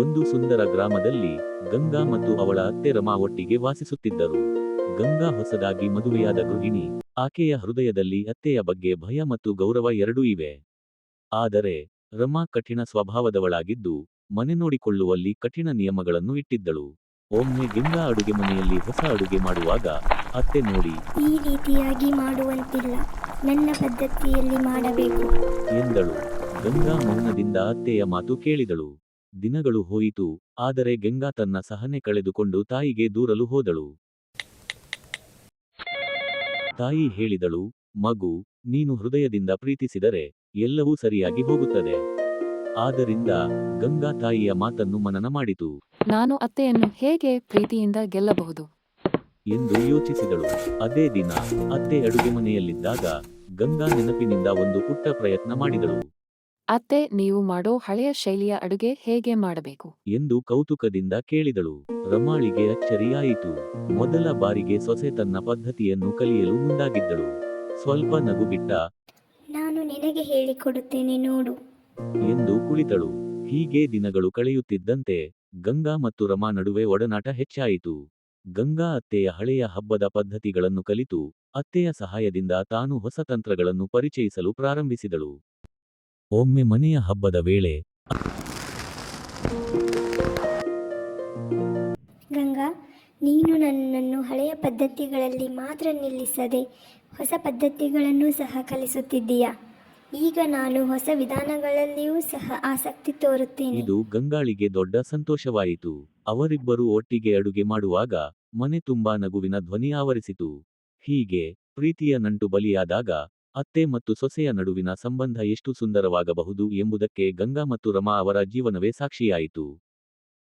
ಒಂದು ಸುಂದರ ಗ್ರಾಮದಲ್ಲಿ ಗಂಗಾ ಮತ್ತು ಅವಳ ಅತ್ತೆ ರಮಾ ಒಟ್ಟಿಗೆ ವಾಸಿಸುತ್ತಿದ್ದರು. ಗಂಗಾ ಹೊಸದಾಗಿ ಮದುವೆಯಾದ ಗೃಹಿಣಿ ಆಕೆಯ ಹೃದಯದಲ್ಲಿ ಅತ್ತೆಯ ಬಗ್ಗೆ ಭಯ ಮತ್ತು ಗೌರವ ಎರಡೂ ಇವೆ. ಆದರೆ ರಮಾ ಕಠಿಣ ಸ್ವಭಾವದವಳಾಗಿದ್ದು ಮನೆ ನೋಡಿಕೊಳ್ಳುವಲ್ಲಿ ಕಠಿಣ ನಿಯಮಗಳನ್ನು ಇಟ್ಟಿದ್ದಳು. ಒಮ್ಮೆ ಗಂಗಾ ಅಡುಗೆ ಮನೆಯಲ್ಲಿ ಹೊಸ ಅಡುಗೆ ಮಾಡುವಾಗ ಅತ್ತೆ ನೋಡಿ ಈ ರೀತಿಯಾಗಿ ಮಾಡುವಂತಿಲ್ಲ ನನ್ನ ಪದ್ಧತಿಯಲ್ಲಿ ಮಾಡಬೇಕು. ಎಂದಳು. ಗಂಗಾ ಮೌನದಿಂದ ಅತ್ತೆಯ ಮಾತು ಕೇಳಿದಳು. ದಿನಗಳು ಹೋಯಿತು ಆದರೆ ಗಂಗಾ ತನ್ನ ಸಹನೆ ಕಳೆದುಕೊಂಡು ತಾಯಿಗೆ ದೂರಲು ಹೋದಳು. ತಾಯಿ ಹೇಳಿದಳು ಮಗು ನೀನು ಹೃದಯದಿಂದ ಪ್ರೀತಿಸಿದರೆ ಎಲ್ಲವೂ ಸರಿಯಾಗಿ ಹೋಗುತ್ತದೆ. ಆದ್ದರಿಂದ ಗಂಗಾ ತಾಯಿಯ ಮಾತನ್ನು ಮನನ ಮಾಡಿತು. ನಾನು ಅತ್ತೆಯನ್ನು ಹೇಗೆ ಪ್ರೀತಿಯಿಂದ ಗೆಲ್ಲಬಹುದು? ಎಂದು ಯೋಚಿಸಿದಳು. ಅದೇ ದಿನ ಅತ್ತೆ ಅಡುಗೆ ಮನೆಯಲ್ಲಿದ್ದಾಗ ಗಂಗಾ ನೆನಪಿನಿಂದ ಒಂದು ಪುಟ್ಟ ಪ್ರಯತ್ನ ಮಾಡಿದಳು. ಅತ್ತೆ ನೀವು ಮಾಡೋ ಹಳೆಯ ಶೈಲಿಯ ಅಡುಗೆ ಹೇಗೆ ಮಾಡಬೇಕು? ಎಂದು ಕೌತುಕದಿಂದ ಕೇಳಿದಳು. ರಮಾಳಿಗೆ ಅಚ್ಚರಿಯಾಯಿತು. ಮೊದಲ ಬಾರಿಗೆ ಸೊಸೆ ತನ್ನ ಪದ್ಧತಿಯನ್ನು ಕಲಿಯಲು ಮುಂದಾಗಿದ್ದಳು. ಸ್ವಲ್ಪ ನಗು ಬಿಟ್ಟ ನಾನು ನಿನಗೆ ಹೇಳಿಕೊಡುತ್ತೇನೆ ನೋಡು. ಎಂದು ಕುಳಿತಳು. ಹೀಗೆ ದಿನಗಳು ಕಳೆಯುತ್ತಿದ್ದಂತೆ ಗಂಗಾ ಮತ್ತು ರಮಾ ನಡುವೆ ಒಡನಾಟ ಹೆಚ್ಚಾಯಿತು. ಗಂಗಾ ಅತ್ತೆಯ ಹಳೆಯ ಹಬ್ಬದ ಪದ್ಧತಿಗಳನ್ನು ಕಲಿತು ಅತ್ತೆಯ ಸಹಾಯದಿಂದ ತಾನು ಹೊಸ ತಂತ್ರಗಳನ್ನು ಪರಿಚಯಿಸಲು ಪ್ರಾರಂಭಿಸಿದಳು. ಒಮ್ಮೆ ಮನೆಯ ಹಬ್ಬದ ವೇಳೆ ಗಂಗಾ ನೀನು ನನ್ನನ್ನು ಹಳೆಯ ಪದ್ಧತಿಗಳಲ್ಲಿ ಮಾತ್ರ ನಿಲ್ಲಿಸದೆ ಹೊಸ ಪದ್ಧತಿಗಳನ್ನು ಸಹ ಕಲಿಸುತ್ತಿದ್ದೀಯಾ? ಈಗ ನಾನು ಹೊಸ ವಿಧಾನಗಳಲ್ಲಿಯೂ ಸಹ ಆಸಕ್ತಿ ತೋರುತ್ತೇನೆ. ಇದು ಗಂಗಾಳಿಗೆ ದೊಡ್ಡ ಸಂತೋಷವಾಯಿತು. ಅವರಿಬ್ಬರು ಒಟ್ಟಿಗೆ ಅಡುಗೆ ಮಾಡುವಾಗ ಮನೆ ತುಂಬಾ ನಗುವಿನ ಧ್ವನಿ ಆವರಿಸಿತು. ಹೀಗೆ ಪ್ರೀತಿಯ ನಂಟು ಬಲಿಯಾದಾಗ ಅತ್ತೆ ಮತ್ತು ಸೊಸೆಯ ನಡುವಿನ ಸಂಬಂಧ ಎಷ್ಟು ಸುಂದರವಾಗಬಹುದು ಎಂಬುದಕ್ಕೆ ಗಂಗಾ ಮತ್ತು ರಮಾ ಅವರ ಜೀವನವೇ ಸಾಕ್ಷಿಯಾಯಿತು.